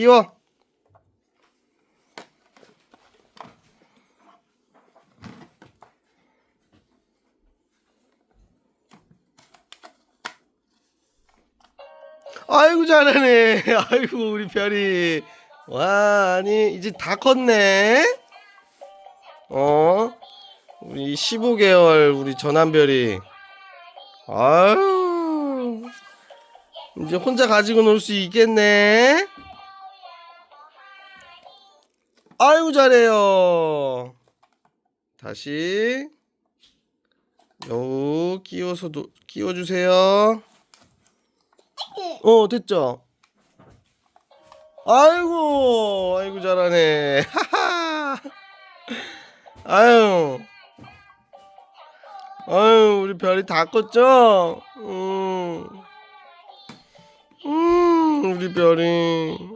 끼워. 아이고 잘하네. 아이고 우리 별이. 와 아니 이제 다 컸네. 어? 우리 15개월 우리 전한별이. 아유. 이제 혼자 가지고 놀 수 있겠네. 아이고 잘해요. 다시 여우 끼워서도 끼워주세요. 어 됐죠? 아이고 아이고 잘하네. 하하. 아유. 아유 우리 별이 다 컸죠? 음. 음 우리 별이